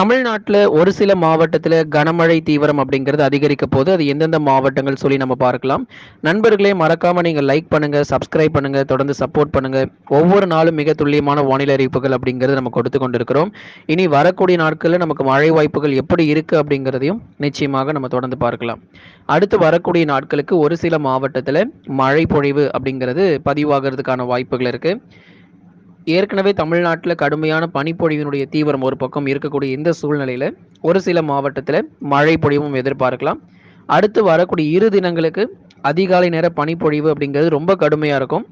தமிழ்நாட்டில் ஒரு சில மாவட்டத்தில் கனமழை தீவிரம் அப்படிங்கிறது அதிகரிக்க போது அது எந்தெந்த மாவட்டங்கள் சொல்லி நம்ம பார்க்கலாம். நண்பர்களே மறக்காமல் நீங்கள் லைக் பண்ணுங்கள் சப்ஸ்கிரைப் பண்ணுங்கள் தொடர்ந்து சப்போர்ட் பண்ணுங்கள் ஒவ்வொரு நாளும் மிக துல்லியமான வானிலை அறிவிப்புகள் அப்படிங்கிறது நம்ம கொடுத்து கொண்டிருக்கிறோம். இனி வரக்கூடிய நாட்களில் நமக்கு மழை வாய்ப்புகள் எப்படி இருக்குது அப்படிங்கிறதையும் நிச்சயமாக நம்ம தொடர்ந்து பார்க்கலாம். அடுத்து வரக்கூடிய நாட்களுக்கு ஒரு சில மாவட்டத்தில் மழை பொழிவு அப்படிங்கிறது பதிவாகிறதுக்கான வாய்ப்புகள் இருக்குது ஏற்கனவே தமிழ்நாட்டில் கடுமையான பனிப்பொழிவினுடைய தீவிரம் ஒரு பக்கம் இருக்கக்கூடிய இந்த சூழ்நிலையில் ஒரு சில மாவட்டத்தில் மழை பொழிவும் எதிர்பார்க்கலாம். அடுத்து வரக்கூடிய இரு தினங்களுக்கு அதிகாலை நேர பனிப்பொழிவு அப்படிங்கிறது ரொம்ப கடுமையாக இருக்கும்.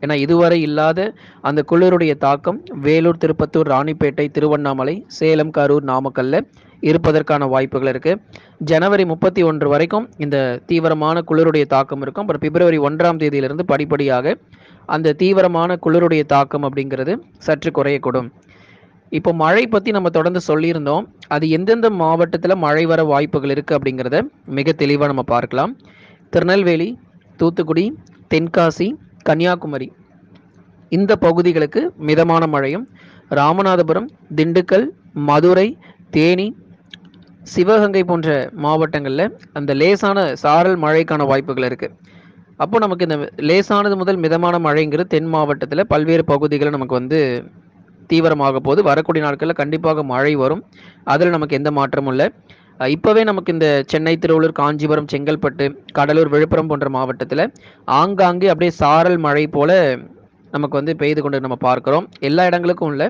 ஏன்னா இதுவரை இல்லாத அந்த குளிருடைய தாக்கம் வேலூர் திருப்பத்தூர் ராணிப்பேட்டை திருவண்ணாமலை சேலம் கரூர் நாமக்கல்ல இருப்பதற்கான வாய்ப்புகள் இருக்கு. ஜனவரி முப்பத்தி ஒன்று வரைக்கும் இந்த தீவிரமான குளிருடைய தாக்கம் இருக்கும். அப்புறம் பிப்ரவரி ஒன்றாம் தேதியிலிருந்து படிப்படியாக அந்த தீவிரமான குளிருடைய தாக்கம் அப்படிங்கிறது சற்று குறையக்கூடும். இப்போ மழை பற்றி நம்ம தொடர்ந்து சொல்லியிருந்தோம். அது எந்தெந்த மாவட்டத்தில் மழை வர வாய்ப்புகள் இருக்குது அப்படிங்கிறத மிக தெளிவாக நம்ம பார்க்கலாம். திருநெல்வேலி தூத்துக்குடி தென்காசி கன்னியாகுமரி. இந்த பகுதிகளுக்கு மிதமான மழையும் ராமநாதபுரம் திண்டுக்கல் மதுரை தேனி சிவகங்கை போன்ற மாவட்டங்களில் அந்த லேசான சாரல் மழைக்கான வாய்ப்புகள் இருக்குது அப்போ நமக்கு இந்த லேசானது முதல் மிதமான மழைங்கிறது தென் மாவட்டத்தில் பல்வேறு பகுதிகளில் நமக்கு வந்து தீவிரமாக போது வரக்கூடிய நாட்களில் கண்டிப்பாக மழை வரும். அதில் நமக்கு எந்த மாற்றமும் இல்லை. இப்போவே நமக்கு இந்த சென்னை திருவள்ளூர் காஞ்சிபுரம் செங்கல்பட்டு கடலூர் விழுப்புரம் போன்ற மாவட்டத்தில் ஆங்காங்கே அப்படியே சாரல் மழை போல நமக்கு வந்து பெய்து கொண்டு நம்ம பார்க்குறோம். எல்லா இடங்களுக்கும் இல்லை.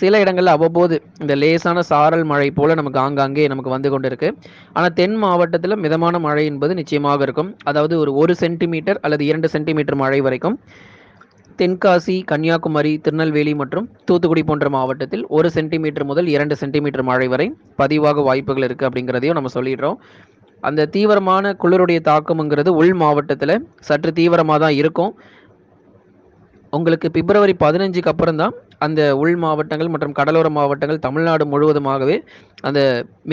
சில இடங்களில் அவ்வப்போது இந்த லேசான சாரல் மழை போல நமக்கு ஆங்காங்கே நமக்கு வந்து கொண்டு இருக்கு ஆனால் தென் மாவட்டத்தில் மிதமான மழை என்பது நிச்சயமாக இருக்கும். அதாவது ஒரு ஒரு சென்டிமீட்டர் அல்லது இரண்டு சென்டிமீட்டர் மழை வரைக்கும். தென்காசி கன்னியாகுமரி திருநெல்வேலி மற்றும் தூத்துக்குடி போன்ற மாவட்டத்தில் ஒரு சென்டிமீட்டர் முதல் இரண்டு சென்டிமீட்டர் மழை வரை பதிவாக வாய்ப்புகள் இருக்குது அப்படிங்கிறதையும் நம்ம சொல்லிடுறோம். அந்த தீவிரமான குளிருடைய தாக்கம்ங்கிறது உள் மாவட்டத்தில் சற்று தீவிரமாக தான் இருக்கும். உங்களுக்கு பிப்ரவரி பதினஞ்சுக்கு அப்புறம் தான் அந்த உள் மாவட்டங்கள் மற்றும் கடலோர மாவட்டங்கள் தமிழ்நாடு முழுவதுமாகவே அந்த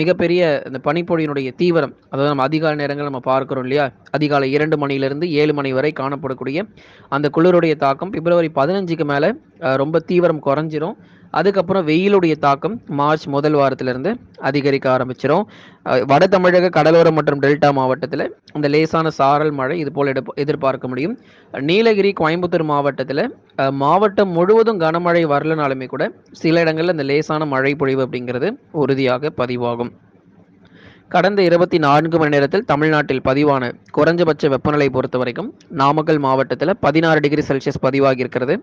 மிகப்பெரிய அந்த பனிப்பொழியினுடைய தீவிரம் அதாவது நம்ம அதிகாலை நேரங்கள் நம்ம பார்க்குறோம் இல்லையா? அதிகாலை இரண்டு மணிலிருந்து ஏழு மணி வரை காணப்படக்கூடிய அந்த குளிருடைய தாக்கம் பிப்ரவரி பதினஞ்சுக்கு மேலே ரொம்ப தீவிரம் குறைஞ்சிரும். அதுக்கப்புறம் வெயிலுடைய தாக்கம் மார்ச் முதல் வாரத்திலிருந்து அதிகரிக்க ஆரம்பிச்சிடும் வட தமிழக கடலோரம் மற்றும் டெல்டா மாவட்டத்தில் இந்த லேசான சாரல் மழை இது போல் எதிர்பார்க்க முடியும். நீலகிரி கோயம்புத்தூர் மாவட்டத்தில் மாவட்டம் முழுவதும் கனமழை வரலனாலுமே கூட சில இடங்களில் இந்த லேசான மழை பொழிவு அப்படிங்கிறது உறுதியாக பதிவாகும். கடந்த இருபத்தி நான்கு மணி நேரத்தில் தமிழ்நாட்டில் பதிவான குறைஞ்சபட்ச வெப்பநிலை பொறுத்த வரைக்கும் நாமக்கல் மாவட்டத்தில் பதினாறு டிகிரி செல்சியஸ் பதிவாகி இருக்கிறது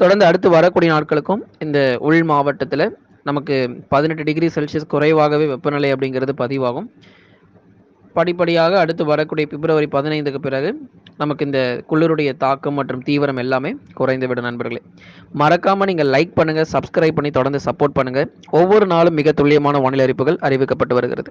தொடர்ந்து அடுத்து வரக்கூடிய நாட்களுக்கும் இந்த உள் மாவட்டத்தில் நமக்கு பதினெட்டு டிகிரி செல்சியஸ் குறைவாகவே வெப்பநிலை அப்படிங்கிறது பதிவாகும். படிப்படியாக அடுத்து வரக்கூடிய பிப்ரவரி பதினைந்துக்கு பிறகு நமக்கு இந்த குளிருடைய தாக்கம் மற்றும் தீவிரம் எல்லாமே குறைந்து விடும் நண்பர்களே. மறக்காமல் நீங்கள் லைக் பண்ணுங்கள் சப்ஸ்கிரைப் பண்ணி தொடர்ந்து சப்போர்ட் பண்ணுங்கள் ஒவ்வொரு நாளும் மிக துல்லியமான வானிலை அறிவிப்புகள் அறிவிக்கப்பட்டு வருகிறது.